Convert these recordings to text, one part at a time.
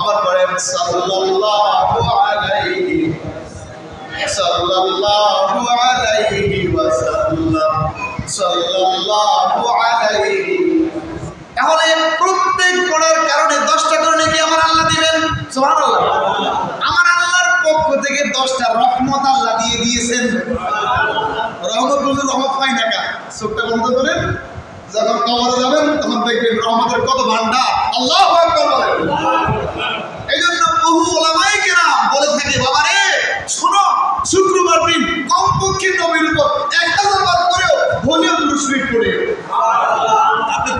আবার পড়েন সাল্লাল্লাহু আলাইহি সাল্লাল্লাহু আলাইহি প্রত্যেক গুণের কারণে দশটা কারণে কি আমার আল্লাহ দিবেন? সুবহানাল্লাহ। আমার আল্লাহর পক্ষ থেকে দশটা রহমত আল্লাহ দিয়ে দিয়েছেন। রহমত রহমত পাই না কা? চোখটা বন্ধ করেন। যখন কবরে যাবেন, তখন দেখবেন রহমতের কত ভান্ডার আল্লাহ এই জন্য বহু ওলামাই বলে থাকে বাবা রে শোনো, শুক্রবার দিন কমপক্ষে নবীর উপর এক হাজার বার করেও হলেও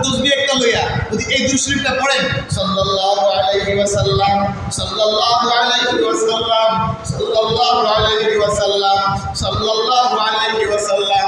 তসবি একটা লইয়া যদি এই দুশরিকটা পড়েন, সাল্লাল্লাহু আলাইহি ওয়াসাল্লাম, সাল্লাল্লাহু আলাইহি ওয়াসাল্লাম, সাল্লাল্লাহু আলাইহি ওয়াসাল্লাম, সাল্লাল্লাহু আলাইহি ওয়াসাল্লাম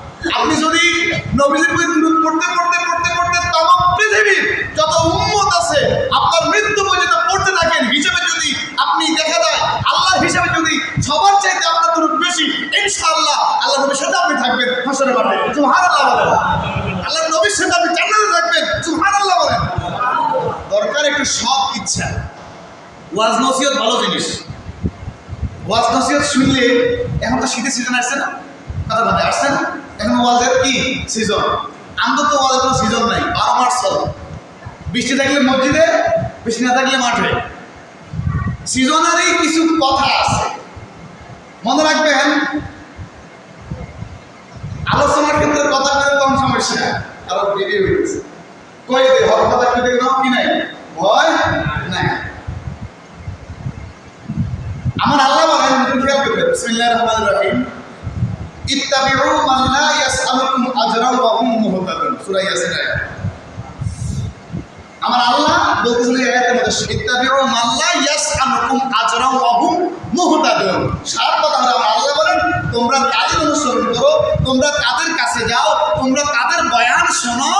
আপনি যদি নবীজির প্রতি দরুদ পড়তে পড়তে পড়তে পড়তে তামাম পৃথিবীর যত উম্মত আছে, আপনার মৃত্যু পর্যন্ত পড়তে থাকেন। হিসেবে যদি আপনি দেখা যায় আল্লাহর হিসেবে যদি সবার চাইতে আপনার দরুদ বেশি, ইনশাআল্লাহ আল্লাহ নবীর সাথে আপনি থাকবেন। হাসরে মাঠে। সুবহানাল্লাহ বলেন। আল্লাহ নবীর সাথে আপনি জান্নাতে থাকবেন। সুবহানাল্লাহ বলেন। দরকার একটু সৎ ইচ্ছা। ওয়াজ নসিহত ভালো জিনিস। ওয়াজ নসিহত শুনলে এখন তো শীতের সিজন আসছে না। কথা কথা আসছে না। এখন ওয়াজের কি? সিজন। আমাদের তো ওয়াজের কোনো সিজন নাই, বারো মাস চলে বৃষ্টি থাকলে মসজিদে, বৃষ্টি না থাকলে মাঠে। সিজনেরই কিছু কথা আছে। মনে রাখবেন আলোচনার ক্ষেত্রে কথা বলে কম সমস্যা আরও বেরিয়ে হয়েছে কই দে হর কথা কই দে কি নাই? ভয় নাই। আমার আল্লাহ বলেন খেয়াল করবেন বিসমিল্লাহির রহমানির রহিম ইত্তাবিউ মান লা ইয়াসআলুকুম আজরান ওয়া হুম মুহতাদুন। সূরা ইয়াসিন আমার আল্লাহ এই আয়াতের মধ্যে ইত্তাবিউ মান লা ইয়াসআলুকুম আজরান ওয়া হুম মুহতাদুন। সার কথা হলো আল্লাহ বলেন তোমরা তাদের অনুসরণ করো তোমরা তাদের কাছে যাও তোমরা তাদের বয়ান শোনো।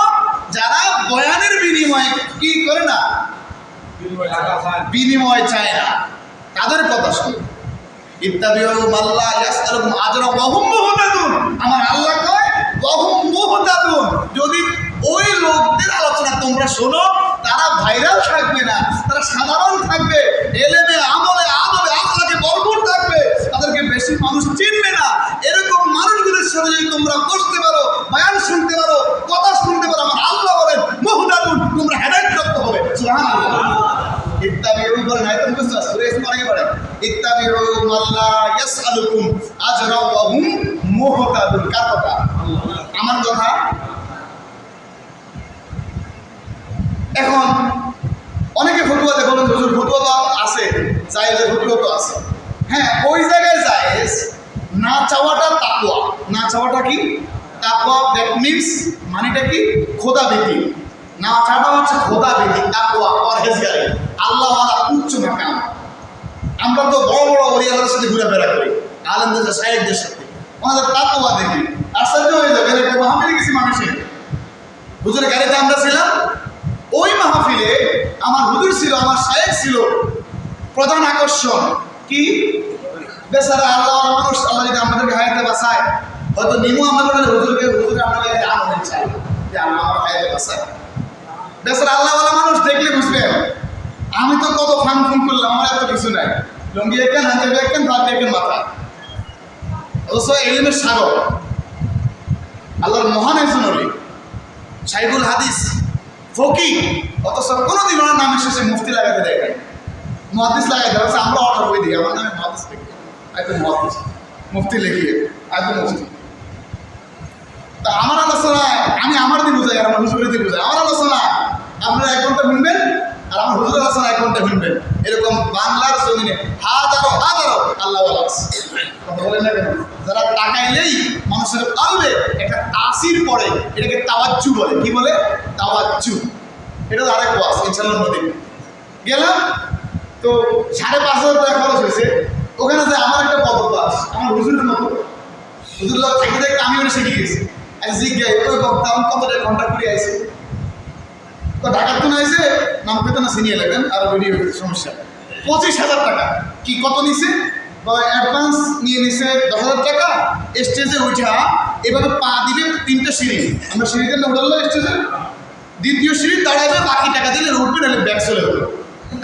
যারা বয়ানের বিনিময়ে কি করে না? বিনিময় চায় না। তাদের কথা শুনো। ইয়াসআলুকুম আজরা মুহতাদুন। আমার আল্লাহ যদি ওই লোকদের আলোচনা তোমরা শোনো, তারা ভাইরাল থাকবে না, তারা সাধারণ থাকবে, এলেমে, আমলে, আদবে, আখলাকে ভরপুর থাকবে, তাদেরকে বেশি মানুষ চিনবে না। এরকম মানুষগুলোর সাথে যদি তোমরা বসতে পারো, বয়ান শুনতে পারো, কথা শুনতে পারো, আমার আল্লাহ বলেন, মুহতাদুন, তোমরা হেদায়েত করতে হবে সূরা আগে পড়েন ইত্তাবিউ মাল্লা ইয়াসআলুকুম আজরা ওয়া হুম মুহতাদুন। কার আমার কথা? এখন, অনেকে ফতুয়াতে বলেন, হুজুর, ফতুয়া তো আছে জায়েজের ফতুয়া তো আছে। হ্যাঁ ওই জায়গায় জায়েজ, না চাওয়াটা তাকওয়া। না চাওয়াটা কি? তাকওয়া দ্যাট মিনস মানেটা কি? খোদা ভীতি। না চাওয়াটা হচ্ছে খোদা ভীতি, তাকওয়া, পরহেজগারি। আল্লাহ উচ্চ মাকাম। আমরা তো বড় বড় অলিয়াদের সাথে ঘুরে বেড়া করি। আলেমদের সাহেবদের সাথে। ওনাদের তাকওয়া দেখি। আশ্চর্য হয়ে যাবে একটা মাহফিলে গেছি মানুষের। হুজুরের গাড়িতে আমরা ছিলাম। ওই মাহফিলে আমার হুজুর ছিল, আমার সাহেব ছিল। প্রধান আকর্ষণ। কি? বেচারা আল্লাহ মানুষ। আল্লাহ যদি আমাদেরকে হায়াতে বাঁচায়, হয়তো নিমু আমাদের হুজুরকে, হুজুরে আমাদের আনন্দ চাই। যে আল্লাহ আমার হায়াতে বাঁচায়। বেচারা আল্লাহ মানুষ দেখলে বুঝবেন আমি তো কত ফান ফুন করলাম, আমার এত কিছু নাই। লঙ্গি একেন হাতে একেন ভাত একেন, মাথা। অবশ্য এলিমের সাগর, আল্লাহর মহান একজন অলি সাইবুল হাদিস ফকি অথচ কোনোদিন ওনার নামের শেষে মুফতি লাগাতে দেয় নাই। মহাদিস লাগাই দেয় অবশ্য আমরা অর্ডার করে দিই, আমার নামে মহাদিস একদম মহাদিস মুফতি লিখিয়ে একদম মুফতি। তা আমার আলোচনা আমি আমার দিয়ে বুঝাই আমার হুজুরের দিয়ে বুঝাই। আমার আলোচনা আপনারা এক ঘণ্টা শুনবেন আমার হুজুরের আলোচনা এক ঘণ্টা শুনবেন এরকম বাংলার জমিনে হাজারো হাজারো আল্লাহ কথা বলেন না কেন? যারা টাকাইলেই মানুষের কালবে একটা তাসির পড়ে, এটাকে তাওয়াজ্জু বলে। কি বলে? তাওয়াজ্জু। এটা তো আরেক বাস ইনশাল্লাহ নদী গেলাম, তো সাড়ে পাঁচ হাজার টাকা খরচ হয়েছে। ওখানে যে আমার একটা পদবাস আমার হুজুরের মতো। হুজুর থাকি থাকি আমি ওটা শিখে গেছি আর জিজ্ঞাই ওই বক্তা আমি কত টাকা ঘণ্টা করে আইসি তো ঢাকার তো আইসে নাম পেতে না সিনিয়ে নেবেন আর ভিডিও সমস্যা। পঁচিশ হাজার টাকা। কি কত নিছে? অ্যাডভান্স নিয়ে নিছে দশ হাজার টাকা স্টেজে উঠা এভাবে পা দিবে তিনটা সিঁড়ি। আমরা সিঁড়িতে না উঠালো স্টেজে দ্বিতীয় সিঁড়ি দাঁড়াবে বাকি টাকা দিলে উঠবে নাহলে ব্যাগ চলে যাবে।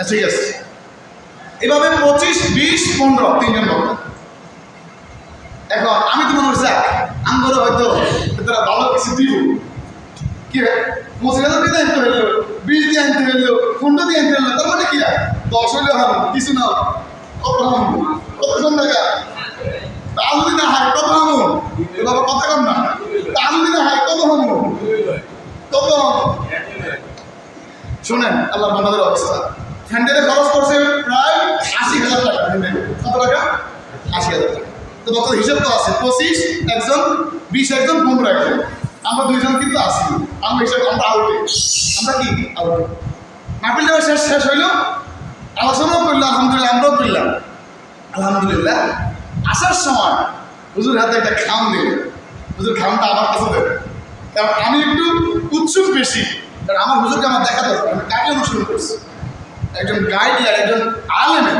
আচ্ছা, ঠিক আছে। এভাবে পঁচিশ বিশ পনেরো তিনজন বক্তা এখন আমি তো মনে করছি আঙ্গরে হয়তো ভালো কিছু দিব। কি হাজার দিয়ে আনতে হইল বিশ দিয়ে আনতে হইল পনেরো দিয়ে আনতে হইল, তার মানে কি দশ হইলে হবে কিছু না, কত হাম, কত কম টাকা? তা হয় কত হামু? বাবা কথা কম না। তা যদি না হয় কত হামু? কত হামু? শোনেন, আল্লাহ বান্দাদের অবস্থা। ফ্যান্ডেলে খরচ করছে প্রায় আশি হাজার টাকা ফ্যান্ডেলে কত টাকা? আশি হাজার টাকা। তো কত হিসাব তো আছে, পঁচিশ একজন, বিশ একজন, পনেরো একজন। আমরা দুইজন কিন্তু আসি আমরা হিসাব আমরা আউটে। আমরা কি? আউটে। মাহফিল দেওয়া শেষ শেষ হইল। আলোচনাও করল আলহামদুলিল্লাহ, আমরাও করলাম। আলহামদুলিল্লাহ, আসার সময় হুজুর হাতে একটা খাম দিল হুজুর খামটা আমার কাছে দেবে কারণ আমি একটু উৎসুক বেশি। কারণ আমার হুজুরকে আমার দেখা দরকার। আমি কাকে অনুসরণ করছি। একজন গাইড আর একজন আলেমের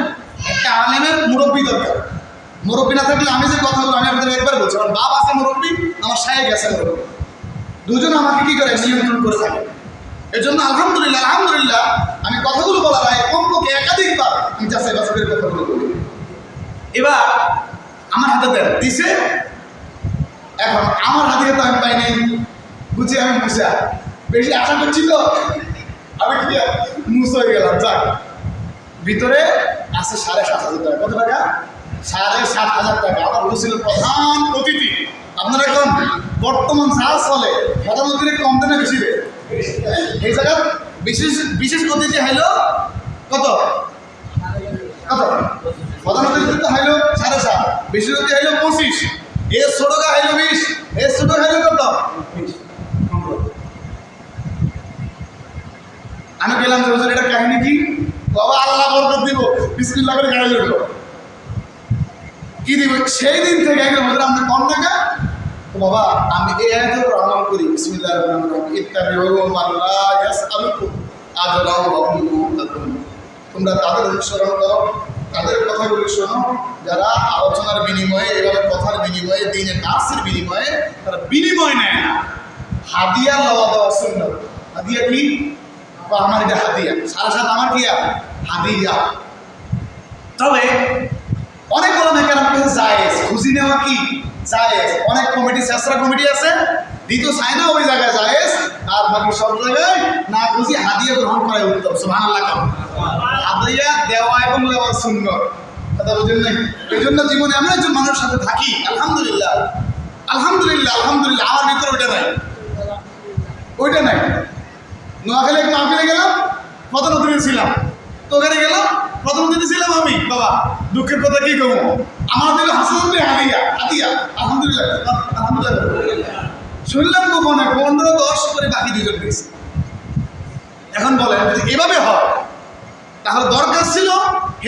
একটা আলেমের মুরব্বী দরকার। মুরব্বী না থাকলে আমি যে কথা বলব আমি আপনাদের একবার বলছি, আমার বাপ আছে মুরব্বী, আমার সাহেব আছে মুরব্বী। দুজন আমাকে কি করে? নিয়ন্ত্রণ করে থাকে। জন্য আলহামদুলিল্লাহ আলহামদুলিল্লাহ, আমি কথাগুলো বলার আগে কমপক্ষে একাধিকবার আমি যাচাই বাছাই করে কথাগুলো বলি। এবার আমার হাতে দেন, দিছে। এখন আমার হাতে তো আমি পাই নাই বুঝি আমি মুসা বেশি আশা করছি তো? আমি কি মুস হয়ে গেলাম, যাক। ভিতরে আছে সাড়ে সাত হাজার টাকা। কত টাকা? সাড়ে সাত হাজার টাকা। আমার বলেছিল প্রধান অতিথি। আপনারা এখন বর্তমান যা চলে প্রধান অতিথি কম দেনে বেশি এই জায়গার বিশেষ বিশেষ অতিথি হইল কত? কত? প্রধান হইল সাড়ে সাত, বিশেষ অতিথি হইল পঁচিশ এ ছোটকা হইল বিশ এ ছোট হইল কত? আমি গেলাম যে এটা কাহিনী কি? বাবা আল্লাহ বরকত দিব, বিসমিল্লাহ করে গাড়ি উঠল কি দিব? সেই দিন থেকে একদম হুজুর আপনি কম টাকা বাবা, আমি এই আয়াতের উপর আমল করি। বিসমিল্লাহ রহমান রহিম। ইত্তাবিউ মান লা ইয়াসআলুকুম আজরাও ওয়া হুম মুহতাদুন। তোমরা তাদের অনুসরণ করো, তাদের কথাগুলি শোনো। যারা আলোচনার বিনিময়ে এভাবে কথার বিনিময়ে দিনের নার্সের বিনিময়ে, তারা বিনিময় নেয় না। হাদিয়া লওয়া দেওয়া সুন্দর হাদিয়া কি? বা আমার এটা হাদিয়া। সারা সাথে আমার কি হাদিয়া। তবে অনেক কেরাম জায়েজ খুশি নেওয়া কি? জায়েজ। অনেক কমিটি, শেষরা কমিটি আছে। দ্বিতীয় চায় না ওই জায়গায় জায়েজ। আর বাকি সব জায়গায় না খুশি হাদিয়া গ্রহণ করাই উত্তম। সুবহানাল্লাহ কাম হাদিয়া, দেওয়া এবং নেওয়া সুন্দর কথা বুঝেন নাই? এই জন্য জীবনে আমরা একজন মানুষের সাথে থাকি, আলহামদুলিল্লাহ। আলহামদুলিল্লাহ আলহামদুলিল্লাহ। আমার ভিতরে ওইটা নাই। ওইটা নাই। নোয়াখালী এক মাহফিলে গেলাম প্রধান অতিথি ছিলাম তো ওখানে গেলাম প্রধান অতিথি ছিলাম আমি, বাবা, দুঃখের কথা কি কমো? আমার দিল হাসানুদ্দিন হাদিয়া হাদিয়া আলহামদুলিল্লাহ আলহামদুলিল্লাহ। শুনলাম গোপনে, পনেরো, দশ করে বাকি দুজন গেছে এখন বলেন, যদি এভাবে হয়, তাহলে দরকার ছিল,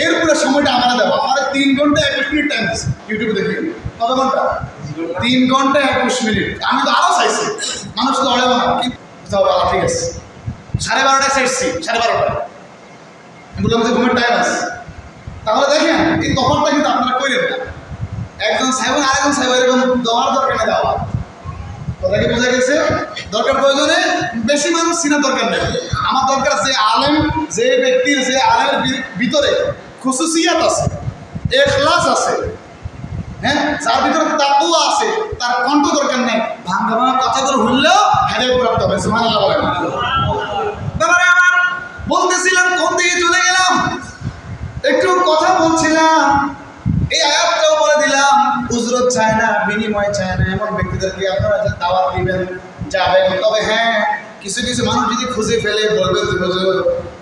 এর পুরো সময়টা আমার দেওয়া আমার তিন ঘণ্টা একুশ মিনিট টাইম দিচ্ছে ইউটিউবে দেখি। কত ঘণ্টা? তিন ঘণ্টা একুশ মিনিট। আমি তো আরও চাইছি। মানুষ তো অড়ে না কি যাও, বাবা, ঠিক আছে। সাড়ে বারোটায় সেরছি সাড়ে বারোটায়। বললাম ঘুমের টাইম আছে। তাহলে দেখেন, এই তফাতটা কিন্তু আপনারা করেন না। একজন সাহেব আরেকজন সাহেব এরকম দেওয়ার দরকার নেই দেওয়া কথা কি বোঝা গেছে? দরকার প্রয়োজনে বেশি মানুষ চিনার দরকার নেই। আমার দরকার যে আলেম, যে ব্যক্তির যে আলেমের ভিতরে খুশুসিয়াত আছে, এখলাস আছে হ্যাঁ? যার ভিতরে তাকুয়া আছে, তার কণ্ঠ দরকার নেই। ভাঙ্গা ভাঙা কথাগুলো হইলেও হেদায়ত প্রাপ্ত হবে ব্যাপারে আমার বলতেছিলাম, কোন দিকে চলে গেলাম? একটু কথা বলছিলাম। এই আয়াতটাও বলে দিলাম উজরত চায় না, বিনিময় চায় না, এমন ব্যক্তিদেরকে আপনারা যে দাওয়াত দিবেন, যাবেন। তবে হ্যাঁ কিছু কিছু মানুষ যদি খুঁজে ফেলে বলবেন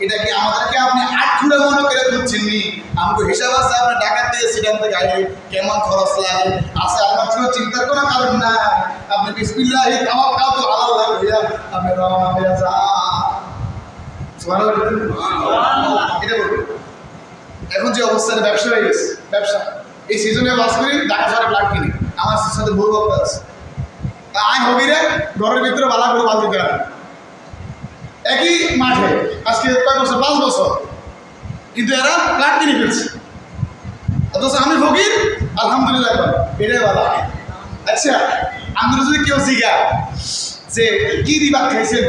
এটা কি আমাদেরকে আপনি আট খুঁড়ে মনে করে খুঁজছেন নি? আমাকে হিসাব আছে, আপনি ঢাকা থেকে সিডান থেকে আইলে কেমন খরচ লাগে? আছে, আপনার কোনো চিন্তার কোনো কারণ না আপনি বিসমিল্লাহ খাওয়া খাও তো ভালো আপনি রওনা হয়ে যান সুবহানাল্লাহ বলবেন? এটা বলবেন এখন যে অবস্থানে ব্যবসা হয়ে গেছে, ব্যবসা। এই সিজনে লস করি, ঢাকা শহরে প্লাট কিনি। আমার সাথে ভুল বক্তা আছে। আয় হবি রে, ঘরের ভিতরে বালা করে বাল দিতে হবে একই মাঠে, আজকে কয় বছর? পাঁচ বছর। কিন্তু এরা প্লাট কিনে ফেলছে। অথচ আমি ফকির, আলহামদুলিল্লাহ এটাই ভালো। আচ্ছা আমরা যদি কেউ জিগা যে কি দিবা খাইছেন?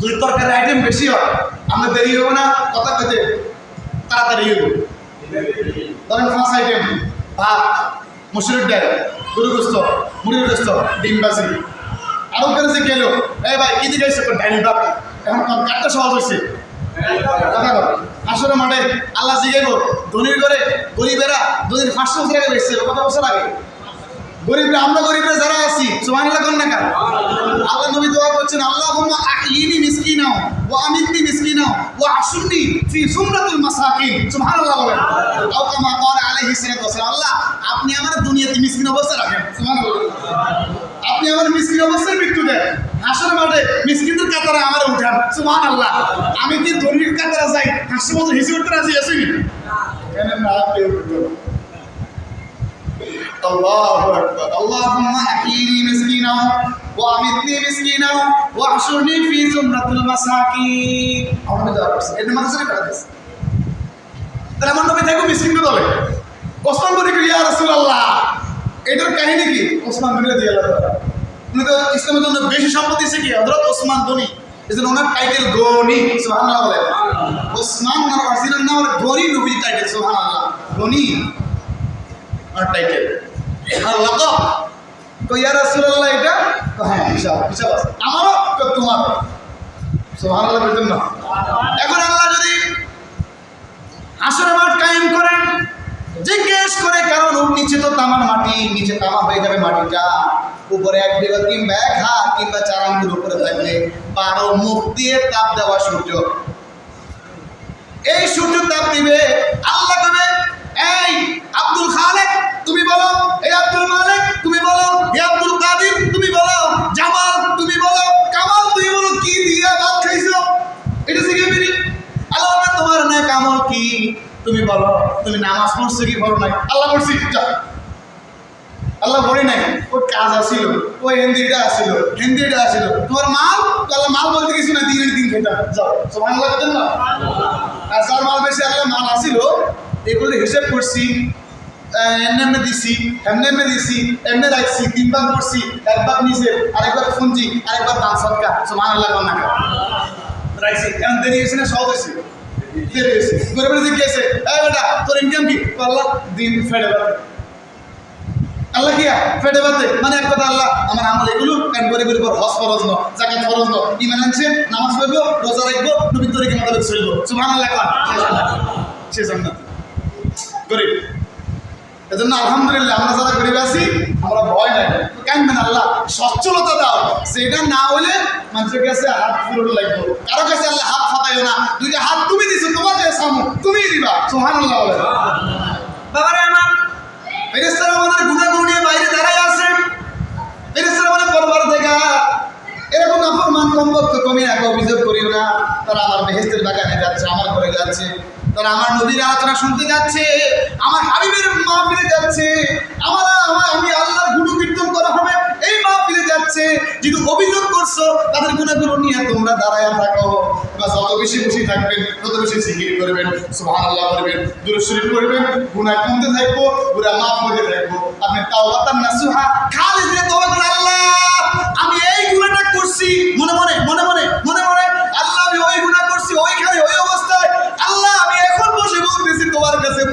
যদি তরকারি আইটেম বেশি হয়, আমরা দেরি হব না, কথা কইতে তাড়াতাড়ি হইব। ধরেন ফার্স্ট আইটেম ভাত, মসুরের ডাল গরু গোস্ত, মুড়ির গোস্ত, ডিম বাজি। আরও করে যে গেল এই ভাই, কি দিকে এসে ডাইল ভাত এখন কোন কাটটা সহজ হয়েছে কথা। আসলে মাঠে আল্লাহ জিগাইব ধনির করে গরিবেরা দুদিন পাঁচশো বছর আগে বেসছে কত বছর আগে গরিবরা, আমরা গরিবরা যারা আছি, সুবহানাল্লাহ কোন না কেন? আল্লাহ নবী দোয়া করছেন, আল্লাহুম্মা আহইনি মিসকিনাও, ওয়া আমিতনি মিসকিনাও, ওয়া আশুরনি ফি সুমরাতুল মাসাকিন। সুবহানাল্লাহ বলেন। আও কামা ক্বালা আলাইহি সাল্লাতু ওয়াসাল্লাম আল্লাহ, আপনি আমার দুনিয়াতে মিসকিন অবস্থায় রাখেন। সুবহানাল্লাহ। আপনি আমার মিসকিন অবস্থায় মৃত্যু দেন। হাসর মাঠে মিসকিনদের কাতারে আমার উঠান। সুবহানাল্লাহ। আমি কি ধর্মীয় কাতারে যাই? হাসর মতো হিসেবে রাজি আছি? কেন না কেউ الله أكبر اللهم أحيني مسكينا وأمتني مسكينا واحشرني في زمرة المساكين আমরা দোয়া করছি এর মাঝে পাঠাতেছি তাহলে আমার নবী থাকবো মিসকিনকে দলে ওসমান বলি কি ইয়া রাসূলুল্লাহ এটার কাহিনী কি ওসমান বলে দিয়ে আল্লাহ উনি তো ইসলামের জন্য বেশি সম্পত্তি দিয়েছে কি হযরত ওসমান গনি এজন্য ওনার টাইটেল গনি সুবহানাল্লাহ বলে ওসমান ওনার অরিজিনাল নাম হলো গনি নবী টাইটেল সুবহানাল্লাহ গনি আর টাইটেল হ্যাঁ করেন, জিজ্ঞেস করে কারণ নিচে তো তামার মাটি, নিচে তামা হয়ে যাবে মাটিটা। উপরে এক বিঘা কিংবা এক হাত কিংবা চার আঙ্গুর উপরে থাকলে বারো মুখ দিয়ে তাপ দেওয়া সূর্য। এই সূর্য তাপ দিবে, আল্লাহ কবে? এই আব্দুল খালেক। তুমি বলো, এই আব্দুল মালিক তুমি বলো হে আব্দুল কাদির তুমি বলো, জামাল তুমি বলো, কামাল তুমি বলো, কি দিয়ে ভাত খাইছো? এটা শিখে ফিরি আল্লাহ তোমার না কামল কি? তুমি বলো, তুমি নামাজ পড়ছো কি পড়ো নাই? আল্লাহ পড়ছি আল্লাহ বলি নাই, ওর কাজ আসিল ও হিন্দিটা আসিল হিন্দিটা আসিল তোমার মাল? আল্লাহ মাল বলতে কিছু না দিনের দিন খেতাম যাও সমান লাগতেন না? আর যার মাল বেশি আল্লাহ মাল আসিল এগুলো হিসেব করছি। এমনি দিছি, এমনি এমনি দিছি, এমনি রাখছি, তিনবার করছি একবার নিচে আরেকবার ফুঞ্জি আরেকবার দান সৎকা সমান আল্লাহ কন্যা রাখছি। এখন দেরি হয়েছে না, সহজ হয়েছে? দেরি হয়েছে। এই বেটা, তোর ইনকাম কি? আল্লাহ, দিন ফেড়ে আল্লাহ কি ফেটে বাতে মানে এক কথা, আল্লাহ, আমার আমল এগুলো কারণ করে করে হস ফরজ ন জাকাত ফরজ ন ইমান আনছে, নামাজ পড়ব, রোজা রাখব, নবীর তরিকে মোতাবেক চলবো। সুবহান আল্লাহ কন সে জান্নাত। গরিব। এজন্য আলহামদুলিল্লাহ আমরা যারা গরিব আছি আমরা ভয় নাই। কানবেন আল্লাহ সচ্ছলতা দাও সেটা না হলে মানুষের কাছে হাত ফুরুন লাগবে। কারও কাছে আল্লাহ হাত ফাটাইও না। দুইটা হাত তুমি দিছো তোমার কাছে সামু তুমি দিবা। সুবহানাল্লাহ বলে। বাবারে আমার ফেরেস্তারা আমাদের গুণাগুণ নিয়ে বাইরে দাঁড়ায় আছে। ফেরেস্তারা মানে পরবার দেখা। এরকম নাফর মান কম বক্ত কমি আগে অভিযোগ করিও না। তারা আমার বেহেস্তের বাগানে যাচ্ছে আমার ঘরে যাচ্ছে। তারা আমার নদীর আলোচনা শুনতে যাচ্ছে, আমার হাবিবের মাহফিলে যাচ্ছে, আমার আমি আল্লাহর গুরু কীর্তন করা হবে, এই মাহফিলে যাচ্ছে যেহেতু অভিযোগ করছ, তাদের গুণাগুলো নিয়ে তোমরা দাঁড়ায় থাকো। বা যত বেশি খুশি থাকবেন, তত বেশি জিকির করবেন, সুবহানাল্লাহ করবেন, দুরূদ করবেন গুনাহ কমতে থাকব গুনাহ মাফ হতে থাকব। আপনি তাওবাতান নাসুহা খালি দিয়ে তওবা করেন আল্লাহ, আমি এই গুনাহটা করছি, মনে মনে মনে মনে মনে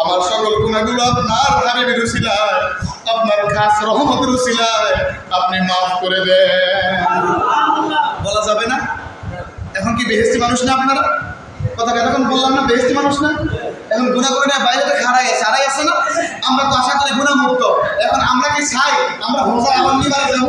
আমার সকল গুণাগুলো আপনার হারে বিরুছিলায়, আপনার খাস রহমত রুছিলায় আপনি মাফ করে দেন। বলা যাবে না? এখন কি বেহেস্তি মানুষ না আপনারা? কথা এতক্ষণ বললাম না বেহেস্তি মানুষ না? এখন গুণা করে না বাইরে তো খারাই আছে হারাই আছে না? আমরা তো আশা করি গুণা মুক্ত এখন আমরা কি চাই আমরা হোসা আবার নিয়ে যাব?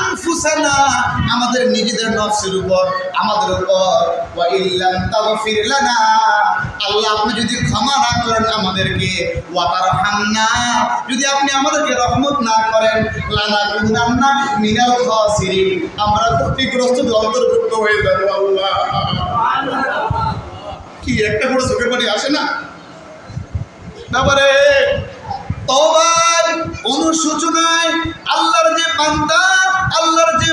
আনফুসানা, আমাদের নিজেদের নফসের উপর, আমাদের উপর। ওয়া ইল্লাম তাগফির লানা। আল্লাহ, আপনি যদি ক্ষমা না করেন আমাদেরকে যদি আপনি আমাদেরকে রহমত না করেন, লানা কুনান্না মিনাল খাসিরিন। আমরা অন্তর্ভুক্ত হয়ে যাব, আল্লাহ। কি, একটা করে চোখের পানি আসে না? তারপরে তবার অনুশোচনায় আল্লাহর যে বান্দা আল্লাহর যে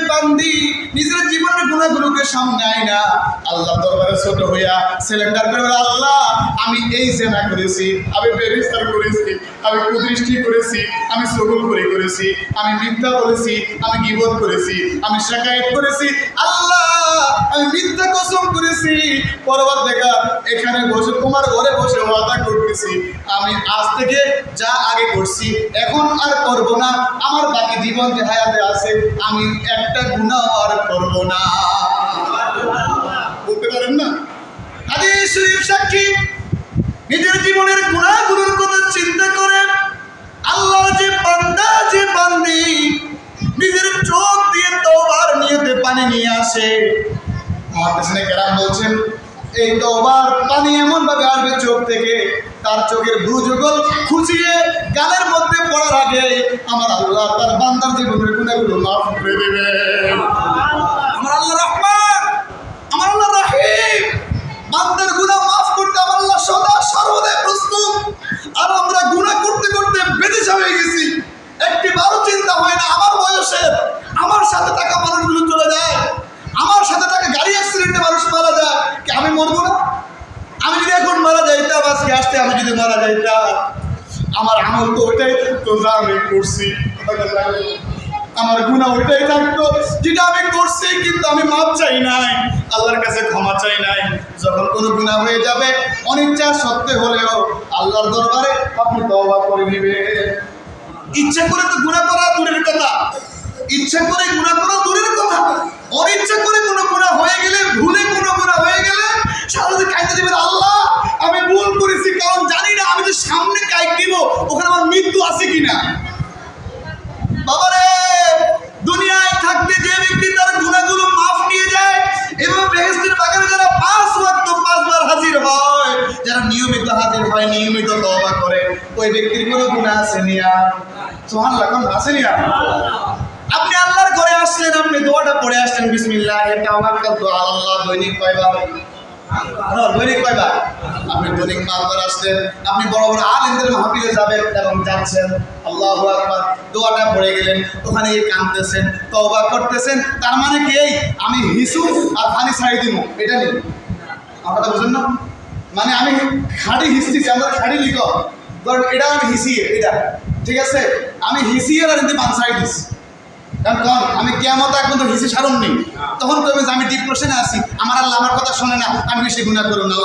আমি এই জেনা করেছি, আমি বেরিস্তার করেছি, আমি কুদৃষ্টি করেছি, আমি সগুল করে করেছি, আমি মিথ্যা বলেছি, আমি গিবত করেছি, আমি শাকায়ত করেছি। আল্লাহ করেছি। আমি আজ থেকে যা আগে করছি, এখন আর করব না। আমার বাকি জীবন যে হায়াতে আছে, আমি একটা গুণাও করব না। বলতে পারেন না? হাদিস শরীফ সাক্ষী। নিজের জীবনের গুণাগুলোর কথা চিন্তা করে আল্লাহ যে বান্দা, যে বান্দি, নিজের চোখ দিয়ে তোবার নিয়তে পানি নিয়ে আসে। মহাদেশনে কেরাম বলছেন এই তোবার পানি এমন ভাবে আসবে চোখ থেকে। তার চোখের ভ্রুযুগল খুঁচিয়ে গালের মধ্যে পড়ার আগে আমার আল্লাহ তার বান্দার জীবনের গুণাগুলো মাফ করে দেবে আমার আল্লাহ রহমান, আমার আল্লাহ রহিম। বান্দার গুনাহ মাফ করতে আমার আল্লাহ সদা প্রস্তুত। আর আমরা গুনাহ করতে করতে বেদিশা হয়ে গেছি। একটি বারো চিন্তা হয় না, আমার বয়সের আমার সাথে থাকা মানুষগুলো চলে যায়। আমার সাথে থাকা গাড়ি আমি মরবো না। আমি যদি এখন মারা যাইতাম, আজকে আসতে আমি যদি মারা যাইতাম, আমার আমল তো ওইটাই থাকতো যা আমি করছি। আমার গুণা ওইটাই থাকতো। যেটা আমি করছি, কিন্তু আমি মাপ চাই নাই। আল্লাহর কাছে ক্ষমা চাই নাই। যখন কোনো গুণা হয়ে যাবে, অনিচ্ছা সত্ত্বে হলেও আল্লাহর দরবারে আপনি তওবা করে নেবে ইচ্ছা করে তো গুণা করা দূরের কথা। ইচ্ছা করে গুণা করা দূরের কথা। অনিচ্ছা করে কোনো মৃত্যু আছে কিনা? বাবারে, দুনিয়ায় থাকতে যে ব্যক্তি তার গুণাগুলো মাফ নিয়ে যায়, এবং বেহেস্তের বাগানে যারা পাঁচ পাঁচবার হাজির হয়, যারা নিয়মিত হাজির হয়, নিয়মিত তওবা করে, ওই ব্যক্তির কোনো গুণা আছে নিয়া? সোহান লাগান আছে নিয়া? আপনি আল্লাহর ঘরে আসলেন, আপনি দোয়াটা পড়ে আসলেন বিসমিল্লাহ এটা আমার দোয়া আল্লাহ দৈনিক কয়বার? দৈনিক কয়বার? আপনি দৈনিক পাঁচবার আপনি বড় বড় যাবেন এবং যাচ্ছেন। আল্লাহ আকবার, দোয়াটা পড়ে গেলেন, ওখানে গিয়ে কাঁদতেছেন, তওবা করতেছেন। তার মানে কি এই? আমি হিসু আর ছাড়ি দিব এটা বুঝেন না? মানে আমি খাড়ি হিসতেছি আমরা খাড়ি লিখ এটা আমি হিসিয়ে এটা। ঠিক আছে? আমি হিসিয়ে আর বান সাইড দিচ্ছি কারণ কন আমি কেমন এখন তো হিসি সারণ নেই। তখন যে আমি ডিপ্রেশনে আছি, আমার আল্লাহ আমার কথা শোনে না, আমি বেশি গুণা করুন না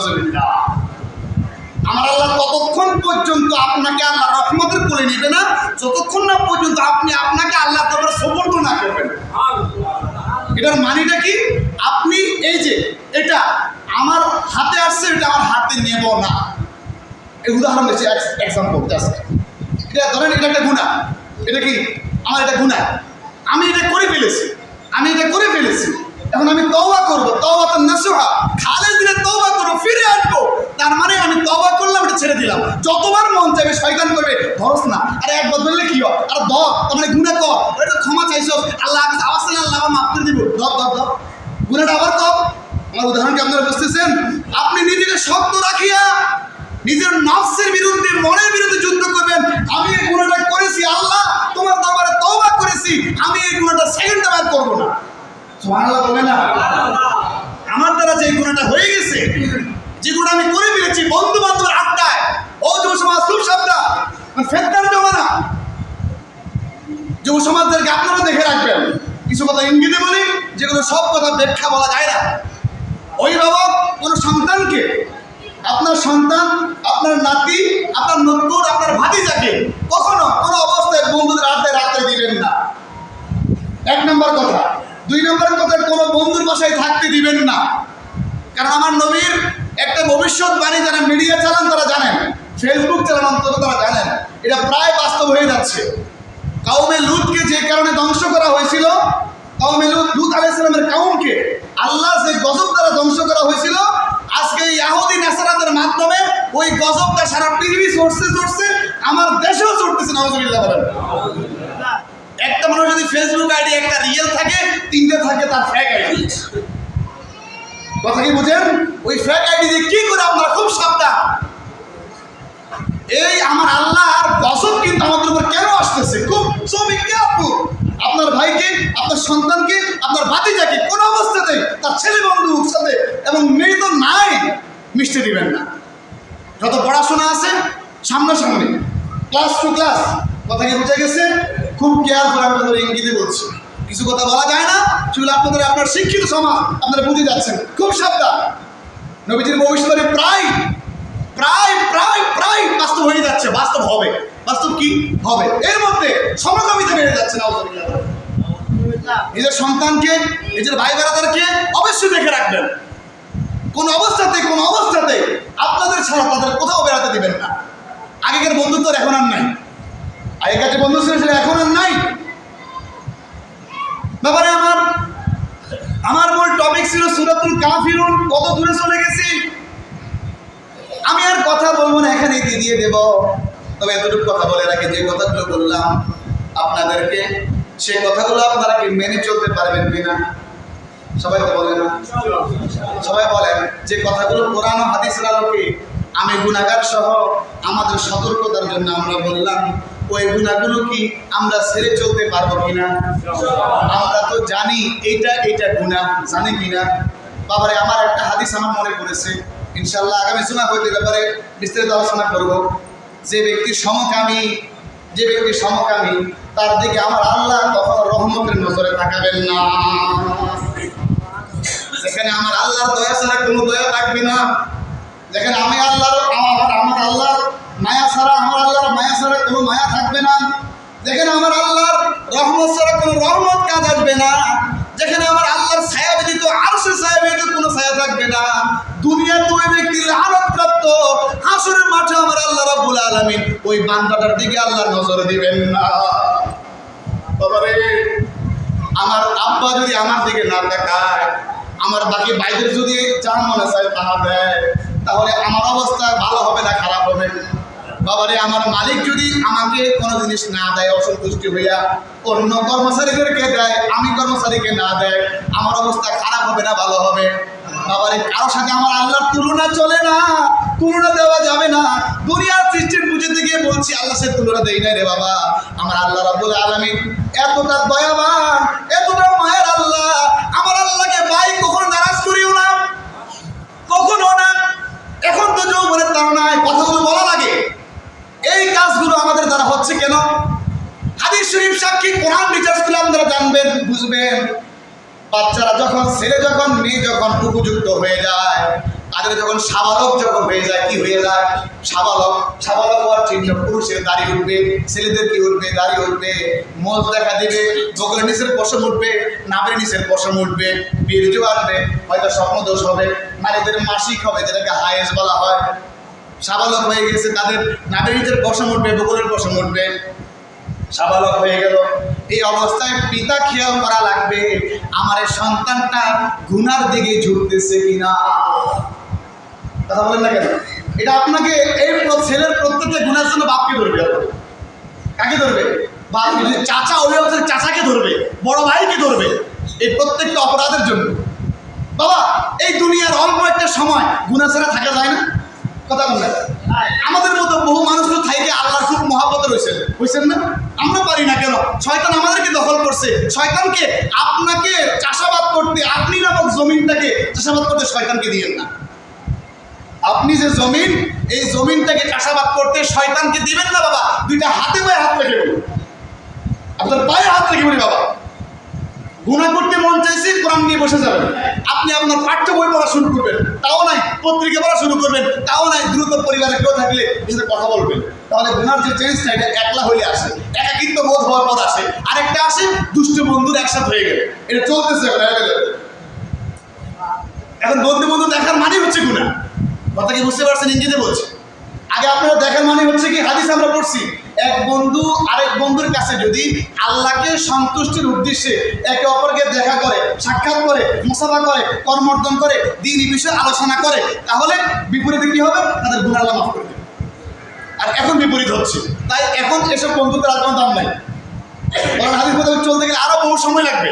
আমার আল্লাহ ততক্ষণ পর্যন্ত আপনাকে আল্লাহ রহমতের করে নিবে না, যতক্ষণ না পর্যন্ত আপনি আপনাকে আল্লাহ তোমার সবর্ণ না করবেন। এটার মানেটা কি? আপনি এই যে, এটা আমার হাতে আসছে, এটা আমার হাতে নেব না। এই উদাহরণ দিচ্ছি এক্সাম্পল এটা ধরেন, এটা একটা গুণা এটা কি? আমার এটা গুণা আমি এটা করে ফেলেছি। আমি এটা করে ফেলেছি। এখন আমি তওবা করব। তওবা তো নাসুহা। খালেজ দিলে তওবা করব, ফিরে আসব। তার মানে আমি তওবা করলাম, এটা ছেড়ে দিলাম। যতবার মন চাইবে, শয়তান করবে, ধরস না। আরে একবার ধরলে কি আর ধর তার মানে গুণা কর। এটা ক্ষমা চাইছো আল্লাহ আওয়াজ আল্লাহ মাফ করে দিব। ধর ধর গুণাটা আবার কর। আমার উদাহরণকে আপনারা বুঝতেছেন? আপনি নিজেকে শক্ত রাখিয়া নিজের নফসের বিরুদ্ধে, মনের বিরুদ্ধে যুদ্ধ করবেন। আমি গুণাটা করেছি, আল্লাহ গুণাটা সেকেন্ড বার করব না। সুবহানাল্লাহ বলে না। আমার দ্বারা যে গুণাটা হয়ে গেছে, যে গুণা আমি করে ফেলেছি বন্ধু বান্ধবের আড্ডায় ও যুব সমাজ খুব সাবধান ফেতনার জমানা যুব সমাজদেরকে আপনারা দেখে রাখবেন। কিছু কথা ইঙ্গিতে বলি, যেগুলো সব কথা ব্যাখ্যা বলা যায় না। অভিভাবক কোনো সন্তানকে, আপনার সন্তান, আপনার নাতি, আপনার নতুন, আপনার ভাতিজাকে কখনো কোনো অবস্থায় বন্ধুদের আড্ডায় রাখতে দিবেন না। এক নম্বর কথা। দুই নম্বর কথা, কোনো বন্ধুর বাসায় থাকতে দিবেন না। কারণ আমার নবীর একটা ভবিষ্যৎবাণী যারা মিডিয়া চালান, তারা জানেন। ফেসবুক চালান অন্তত তারা জানেন। এটা প্রায় বাস্তব হয়ে যাচ্ছে। কাউমে লুতকে যে কারণে ধ্বংস করা হয়েছিল, কাউমে লুত লুত আলাইসালামের কাউমকে আল্লাহ যে গজব দ্বারা ধ্বংস করা হয়েছিল, আজকে ইয়াহুদি নাসারাদের মাধ্যমে ওই গজবটা সারা পৃথিবী চড়ছে চড়ছে আমার দেশেও চড়তেছে বলেন। একটা মানুষ যদি ফেসবুক আইডি একটা রিয়েল থাকে, তিনটে থাকে, তার ফ্যাক আইডি কথা কি বুঝেন? ওই ফ্যাক আইডি দিয়ে কি করে আপনারা খুব সাবধান? এই আমার আল্লাহর গজব কিন্তু আমাদের উপর কেন আসতেছে? খুব সবই কেয়ারফুল। আপনার ভাইকে, আপনার সন্তানকে, আপনার ভাতিজাকে কোন অবস্থাতে তার ছেলে বন্ধুর সাথে এবং মেয়ে তো নাই, মিশতে দিবেন না। যত পড়াশোনা আছে, সামনাসামনি ক্লাস টু ক্লাস কথা কি বুঝে গেছে? খুব কেয়ারফুল আপনাদের ইঙ্গিতে বলছি। কিছু কথা বলা যায় না সেগুলো আপনাদের আপনার শিক্ষিত সমাজ আপনারা বুঝে যাচ্ছেন। খুব সাবধান। নবীজির ভবিষ্যতে প্রায় প্রায় প্রায় প্রায় বাস্তব হয়ে যাচ্ছে। বাস্তব হবে। বাস্তব কি? হবে। এর মধ্যে সমকামিতা বেড়ে যাচ্ছে না নিজের সন্তানকে, নিজের ভাই বেড়াদারকে অবশ্যই দেখে রাখবেন। কোন অবস্থাতে কোন অবস্থাতে আপনাদের ছাড়া তাদের কোথাও বেড়াতে দিবেন না। আগেকার বন্ধুত্ব এখন আর নাই। আগেকার যে বন্ধু ছিল সেটা এখন আর নাই। ব্যাপারে আমার আমার মূল টপিক ছিল সুরাতুল কাফিরুন, কত দূরে চলে গেছি? আমি আর কথা বলব না এখানে দিয়ে দেব। তবে এতটুকু কথা বলে রাখি, যে কথাগুলো বললাম আপনাদেরকে সেই কথাগুলো আপনারা কি মেনে চলতে পারবেন কিনা? সবাই তো বলে না। সবাই বলেন, যে কথাগুলো কোরআন হাদিসের আলোকে আমি গুণাগার সহ আমাদের সতর্কতার জন্য আমরা বললাম ওই গুণাগুলো কি আমরা ছেড়ে চলতে পারব কিনা? আমরা তো জানি এইটা এইটা গুণা। জানি কিনা? বাবারে, আমার একটা হাদিস আমার মনে পড়েছে। ইনশাল্লাহ আগামী সময় হইতে ব্যাপারে বিস্তারিত আলোচনা করব। যে ব্যক্তি সমকামী, যে ব্যক্তি সমকামী, তার দিকে আমার আল্লাহ কখনো রহমতের নজরে তাকাবেন না। যেখানে আমার আল্লাহর দয়া ছাড়া কোনো দয়া থাকবে না। যেখানে আমি আল্লাহর, আমার আমার আল্লাহর মায়া ছাড়া আমার আল্লাহর মায়া ছাড়া কোনো মায়া থাকবে না। যেখানে আমার আল্লাহর রহমত ছাড়া কোনো রহমত কাজ আসবে না। যেখানে আমার আল্লাহর ছায়া ব্যতীত আর সে ছায়া ব্যতীত কোনো ছায়া থাকবে না। দুনিয়ার ওই ব্যক্তির আরব প্রাপ্ত হাসরের মাঠে আমার আল্লাহ রাব্বুল আলামিন ওই বান্দাটার দিকে আল্লাহ নজর দিবেন না। আমার আব্বা যদি আমার দিকে না তাকায়, আমার বাকি বাইদের যদি যা মনে চায় তাহা দেয়, তাহলে আমার অবস্থা ভালো হবে না খারাপ হবে? বাবারে, আমার মালিক যদি আমাকে কোনো জিনিস না দেয়, অসন্তুষ্টি হইয়া অন্য কর্মচারীদেরকে দেয়, আমি কর্মচারীকে না দেয়, আমার অবস্থা খারাপ হবে না, ভালো হবে? বাবারে কারোর সাথে আমার আল্লাহর তুলনা চলে না, তুলনা দেওয়া যাবে না। দুনিয়ার সৃষ্টির পুজোতে গিয়ে বলছি, আল্লাহ সে তুলনা দেই নাই রে বাবা। আমার আল্লাহ রাব্বুল আলামিন এতটা দয়াবান, এতটা মায়ের আল্লাহ। আমার আল্লাহকে ভাই কখনো নারাজ করিও না, কখনো না। এখন তো যৌবনের তাড়নায় কথাগুলো বলা লাগে এই কাজগুলো আমাদের দ্বারা হচ্ছে কেন? হাদিস শরীফ সাক্ষী কোরআন স্কুলে আপনারা জানবেন, বুঝবেন। বাচ্চারা যখন, ছেলে যখন, মেয়ে যখন উপযুক্ত হয়ে যায়, তাদের যখন সাবালক যখন হয়ে যায়, কি হয়ে যায়? সাবালক। সাবালক হওয়ার চিহ্ন পুরুষের দাড়ি উঠবে, ছেলেদের কি উঠবে? দাড়ি উঠবে। মোজ দেখা দিবে বগলের নিচের পশম উঠবে নাবের নিচের পশম উঠবে, বীর্য আসবে, হয়তো স্বপ্নদোষ হবে। নারীদের মাসিক হবে, যেটাকে হায়েস বলা হয়। সাবালক হয়ে গেছে, তাদের নাবের নিচের পশম উঠবে বগলের পশম উঠবে সাবালক হয়ে গেল। এই অবস্থায় পিতা খেয়াল করা লাগবে, আমার সন্তানটা গুনার দিকে ঝুঁকতেছে কিনা। কথা বলেন না কেন? এটা আপনাকে এই ছেলের প্রত্যেকটা গুণার জন্য বাপকে ধরবে। কাকে ধরবে? বাপ চাচা অভিভাবকের চাচাকে ধরবে, বড় ভাইকে ধরবে, এই প্রত্যেকটা অপরাধের জন্য। বাবা, এই দুনিয়ার অল্প একটা সময় গুণা ছাড়া থাকা যায় না? কথা আমাদের মতো বহু মানুষ তো থাইকে আল্লাহর খুব মহাব্বত রয়েছে। বুঝছেন না? আমরা পারি না কেন? শয়তান আমাদেরকে দখল করছে। শয়তানকে আপনাকে চাষাবাদ করতে, আপনি নামক জমিনটাকে চাষাবাদ করতে শয়তানকে দিয়েন না। আপনি যে জমিন, এই জমিনটাকে চাষাবাদ করতে শয়তানকে দিবেন না, বাবা। দুইটা হাতে পায়ে হাত রেখে বলুন আপনার পায়ে হাত রেখে বলি বাবা। গুণা করতে মন চাইছে, কোরআন নিয়ে বসে যাবেন। আপনি আপনার পাঠ্য বই পড়া শুরু করবেন, তাও নাই, পত্রিকা পড়া শুরু করবেন, তাও নাই, দ্রুত পরিবারে কেউ থাকলে সাথে কথা বলবেন। তাহলে গুনার যে চেঞ্জটা এটা একলা হলে আসে, একাকিত্ব বোধ হওয়ার পর আসে, আরেকটা আসে, দুষ্ট বন্ধুর একসাথে হয়ে গেলে। এটা চলতেছে এখন। বন্ধু বন্ধু দেখার মানে হচ্ছে গুণা কথা কি বুঝতে পারছেন, ইংরেজিতে বলছে? আগে আপনারা দেখার মানে হচ্ছে কি, হাদিস আমরা পড়ছি এক বন্ধু আরেক বন্ধুর কাছে যদি আল্লাহকে সন্তুষ্টির উদ্দেশ্যে একে অপরকে দেখা করে, সাক্ষাৎ করে, মোসাফা করে কর্মর্দন করে, দিন বিষয়ে আলোচনা করে, তাহলে বিপরীতে কি হবে? তাদের গুণাল্লাহ মাফ করে আর এখন বিপরীত হচ্ছে। তাই এখন এসব বন্ধুত্বের আর কোনো দাম নাই। কারণ মোতাবেক চলতে গেলে আরও বহু সময় লাগবে।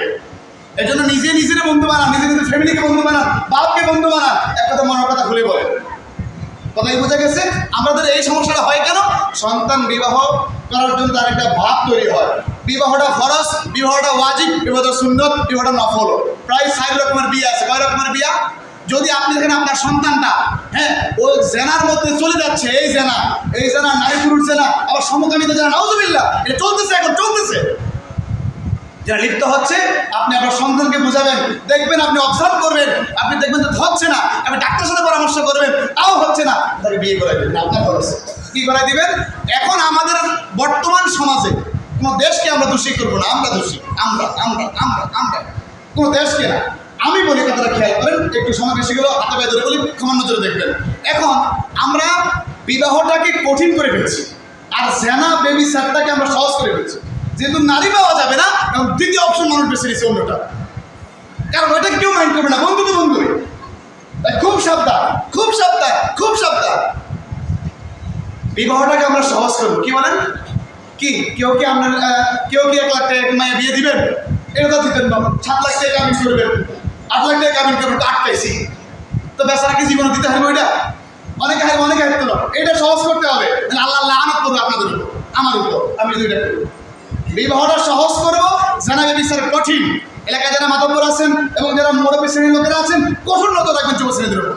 এই জন্য নিজে নিজের বন্ধু বানান, নিজে নিজের ফ্যামিলিকে বন্ধু বানান, বাপকে বন্ধু বানান। এক কথা মনের কথা খুলে বলে কথাই বোঝা গেছে। আমাদের এই সমস্যাটা হয় কেন? সন্তান বিবাহ করার জন্য তার একটা ভাব তৈরি হয়। বিবাহটা ফরজ, বিবাহটা ওয়াজিব, বিবাহটা সুন্নত, বিবাহটা নফল। প্রায় ষাট রকমের বিয়ে আছে। কয় রকমের বিয়া? যদি আপনি দেখেন আপনার সন্তানটা হ্যাঁ ও জেনার মধ্যে চলে যাচ্ছে, এই জেনা এই জেনা নারী পুরুষ জেনা, আবার সমকামিতা জেনা, নাউজুবিল্লাহ এটা চলতেছে এখন, চলতেছে। যারা লিপ্ত হচ্ছে, আপনি আপনার সন্তানকে বোঝাবেন। দেখবেন আপনি অবজার্ভ করবেন, আপনি দেখবেন যে হচ্ছে না। আপনি ডাক্তারের সাথে পরামর্শ করবেন, তাও হচ্ছে না। তাকে বিয়ে করাই দেবেন, আপনার খরচ। কি করাই দিবেন? এখন আমাদের বর্তমান সমাজে কোনো দেশকে আমরা দোষী করব না, আমরা দোষী। আমরা আমরা আমরা আমরা। কোনো দেশকে না। আমি বলি কথাটা খেয়াল করেন, একটু সময় বেশি গেলেও হাতে পায়ে ধরে বলি ক্ষমা নজরে দেখবেন। এখন আমরা বিবাহটাকে কঠিন করে ফেলছি, আর জেনা বেবি স্যারটাকে আমরা সহজ করে ফেলছি। যেহেতু নারী পাওয়া যাবে না এবং দ্বিতীয় অপশন মানুষ বেছে নিয়েছে অন্যটা। কারণ ওইটা কেউ মাইন্ড করবে না। বন্ধু তো বন্ধুই। তাই খুব সাবধান খুব সাবধান খুব সাবধান। বিবাহটাকে আমরা সহজ করব। কি বলেন? কি? কেউ কি আপনার কেউ কি এক লাখ টাকা মায়ে বিয়ে দিবেন? এটা তো দিতেন না। সাত লাখ টাকা কামিন করবেন। আট লাখ টাকা কামিন করবেন তো আটকাইছি তো বেচারা কি জীবনে দিতে হবে ওইটা? অনেকে হারবে, অনেকে হারতো না। এটা সহজ করতে হবে। আল্লাহ আল্লাহ আনাত করবে আপনাদের উপর, আমার উপর। আমি যদি এটা বিবাহটা সহজ করব জানাবে বিচার কঠিন। এলাকায় যারা মাতব্বর আছেন এবং যারা মুরব্বী শ্রেণির লোকেরা আছেন, কঠোর নজর রাখবেন যুব শ্রেণীদের উপর।